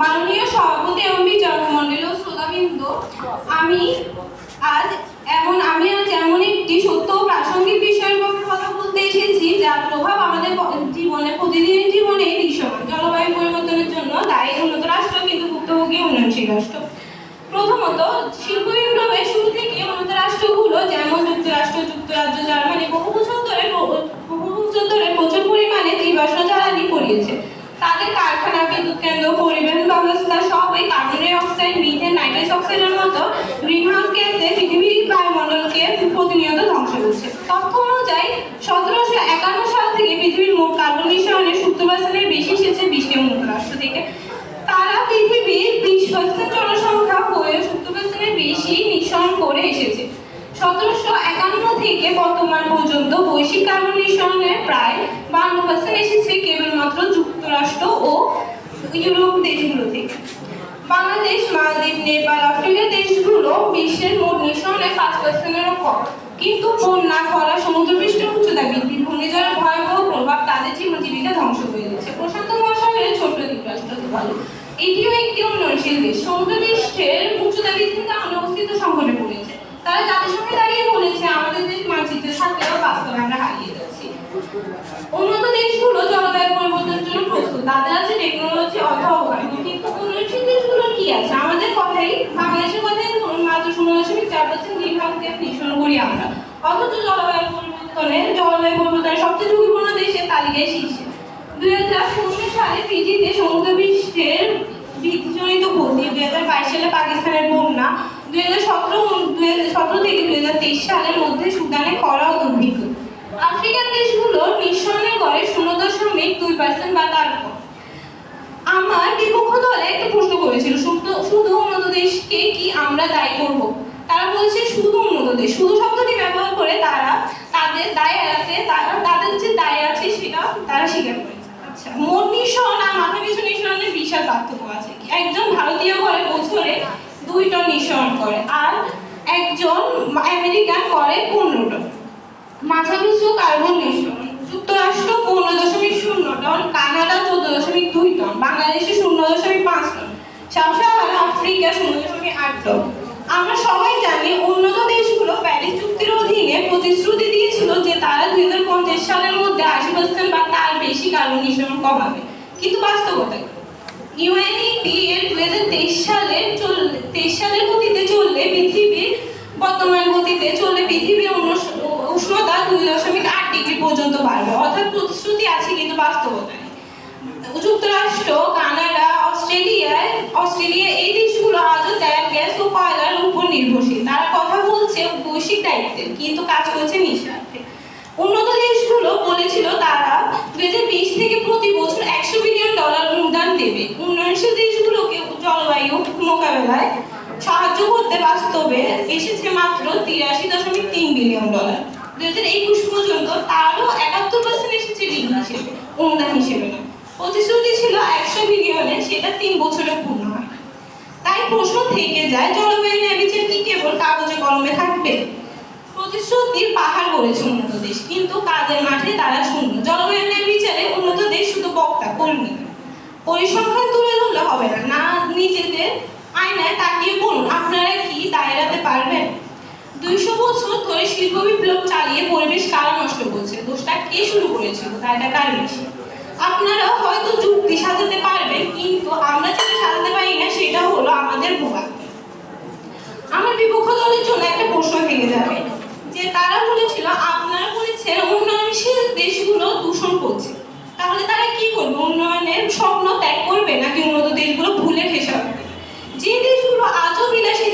মাননীয় সভাপতি এবং বিচারক মন্ডলী ও শ্রোতাবৃন্দ, আমি আজ এমন আমি আজ এমন একটি সত্য ও প্রাসঙ্গিক বিষয়ের ব্যাপারে কথা বলতে এসেছি, যার প্রভাব আমাদের জীবনে, প্রতিদিনের জীবনে দৃশ্যমান জলবায়ু পরিবর্তনের জন্য দায়ী উন্নত রাষ্ট্র কিন্তু ভুক্তভোগী উন্নয়নশীল রাষ্ট্র। প্রথমত, শিল্প বিপ্লবের শুরু থেকে উন্নত রাষ্ট্রগুলো, যেমন যুক্তরাষ্ট্র, যুক্তরাজ্য কেন্দ্র পরিবহন ব্যবস্থা সব এই carbon dioxide, methane nitrous অক্সাইডের মতো গ্রিনহাউস গ্যাসে পৃথিবীর বায়ুমণ্ডলকে প্রতিনিয়ত ধ্বংস করছে। তথ্য অনুযায়ী, সতেরোশো একান্ন সাল থেকে পৃথিবীর মোট কার্বন নিঃসরণের সত্তর পার্সেন্টের বেশি এসেছে বিশটি উন্নত রাষ্ট্র থেকে। তারা পৃথিবীর বিশ পার্সেন্ট জনসংখ্যা হয়ে সত্তর পার্সেন্টের বেশি নিঃসরণ করে এসেছে। সতেরোশো একান্ন থেকে বর্তমান পর্যন্ত বৈশ্বিক কার্বন নিঃসরণের প্রায় বান্ন পার্সেন্ট এসেছে কেবলমাত্র ও ইউরোপ দেশগুলো থেকে বাংলাদেশ, মালদ্বীপ, নেপাল আফ্রিকার দেশগুলো বিশ্বের মোট নিঃসরণের পাঁচ পার্সেন্টেরও কম। কিন্তু বন্যা খরা সমুদ্রপৃষ্ঠের উচ্চতা বৃদ্ধি, ঘূর্ণিঝড়ের ভয়াবহ প্রভাব তাদের জীবন জীবিকা ধ্বংস করে দিচ্ছে। প্রশান্ত মহাসাগরের ছোট্ট দ্বীপরাষ্ট্র তুvalu এটিও একটি উন্নয়নশীল দেশ। সমুদ্রপৃষ্ঠের উচ্চতা বৃদ্ধির কারণে অস্তিত্ব সংকটে পড়েছে। তারা জাতিসংঘে দাঁড়িয়ে বলেছে, আমাদের দেশ মানচিত্রে থাকলেও বাস্তবে আমরা হারিয়ে যাচ্ছি। উন্নত দেশগুলো জলবায়ু পরিবর্তনের জন্য প্রস্তুত তাদের আছে টেকনোলজি অথবা অবকাঠামো কিন্তু উন্নয়নশীল দেশগুলো কি আছে? আমাদের কথাই, বাংলাদেশের কথাই মাত্র শূন্য দশমিক চার পার্সেন্ট গ্রিন নিঃসরণ করি আমরা। অথচ জলবায়ু পরিবর্তনে জলবায়ু পরিবর্তনের সবচেয়ে ঝুঁকিপূর্ণ দেশের তালিকায় শীর্ষে। দুই হাজার পনেরো সালে ফিজিতে সমুদ্র পৃষ্ঠের বৃদ্ধিজনিত ক্ষতি, দুই হাজার বাইশ সালে পাকিস্তানের বন্যা, দুই হাজার সতেরো দুই হাজার সতেরো থেকে দুই হাজার তেইশ সালের মধ্যে সুদানে খরা ও দুর্ভিক্ষ। আফ্রিকার দেশগুলো নিঃসরণের গড়ে শূন্য দশমিক দুই পার্সেন্ট বা তার আমার বিপক্ষ দলে একটা প্রশ্ন করেছিল শুধু উন্নত দেশকে কি আমরা দায়ী করব? তারা বলছে শুধু উন্নত দেশ। শুধু শব্দটি ব্যবহার করে তারা তাদের দায় এড়াতে তারা, তাদের যে দায় আছে সেটা তারা স্বীকার করেছে আচ্ছা মোট আর মাথা পিছু নিঃসরণের বিশাল পার্থক্য আছে। একজন ভারতীয় ঘরে বছরে দুই টন নিঃসরণ করে আর একজন আমেরিকান করে পনেরো টন। মাথাপিছু কার্বন নিঃসরণ। যুক্তরাষ্ট্র পনেরো দশমিক শূন্য টন, কানাডা চোদ্দ দশমিক দুই টন, বাংলাদেশে শূন্য দশমিক পাঁচ টন সাবসাহারা আফ্রিকা শূন্য দশমিক আট টন আমরা সবাই জানি উন্নত দেশগুলো প্যারিস চুক্তির অধীনে প্রতিশ্রুতি দিয়েছিল যে তারা দুই হাজার পঞ্চাশ সালের মধ্যে আশি পার্সেন্ট বা তার বেশি কার্বন নিঃসরণ কমাবে কিন্তু বাস্তবতা? ইউএনইপি এর দুই হাজার তেইশ সালের তেইশ সালের গতিতে চললে পৃথিবীর বর্তমান গতিতে চললে পৃথিবীর উষ্ণ- উষ্ণতা দুই দশমিক আট ডিগ্রি পর্যন্ত বাড়বে অর্থাৎ প্রতিশ্রুতি আছে কিন্তু বাস্তবতা নেই যুক্তরাষ্ট্র, কানাডা অস্ট্রেলিয়ায় অস্ট্রেলিয়া, এই দেশগুলো আজও তেল, গ্যাস ও কয়লার উপর নির্ভরশীল। তারা কথা বলছে বৈশ্বিক দায়িত্বের, কিন্তু কাজ করছে নিঃস্বার্থে। উন্নত দেশগুলো বলেছিল তারা দুই হাজার বিশ থেকে প্রতি বছর একশো বিলিয়ন ডলার অনুদান দেবে। উন্নয়নশীল দেশগুলোকে জলবায়ু মোকাবেলায় সাহায্য করতে বাস্তবে এসেছে মাত্র তিরাশি দশমিক তিন বিলিয়ন ডলার। দুই হাজার একুশ পর্যন্ত তারও একাত্তর পার্সেন্ট এসেছে ঋণ হিসেবে, অনুদান হিসেবে। প্রতিশ্রুতি ছিল একশো বিলিয়নে সেটা তিন বছরে পূর্ণ হয়। তাই প্রশ্ন থেকে যায়, জলবায়ু ন্যাবিচার কি কেবল কাগজে কলমে থাকবে? প্রতিশ্রুতির পাহাড় গড়েছে উন্নত দেশ, কিন্তু কাজের মাঠে তারা শূন্য। জলবায়ু ন্যায় বিচারে উন্নত দেশ শুধু বক্তা, কর্মী। পরিসংখ্যান তুলে ধরলে হবে না। না নিজেদের আয়নায় তাকিয়ে বলুন, আপনারা কি দায়রাতে পারবেন? দুইশো বছর ধরে শিল্প বিপ্লব চালিয়ে পরিবেশ কারা নষ্ট করছে। দোষটা কে শুরু করেছিল? দায়টা কার বেশি? আপনারা হয়তো যুক্তি সাজাতে পারবেন, কিন্তু আমরা যেটা সাজাতে পারি না, সেটা হলো আমাদের ভোগান্তি আমার বিপক্ষ দলের জন্য একটা প্রশ্ন থেকে যাবে, যে তারা বলেছিল, আপনারা বলেছেন উন্নয়নশীল দেশগুলো দূষণ করছে। তাহলে তারা কি করবে? উন্নয়নের স্বপ্ন ত্যাগ করবে নাকি উন্নত দেশগুলো ভুলে ঠেসা যে দেশগুলো আজও বিলাসিতার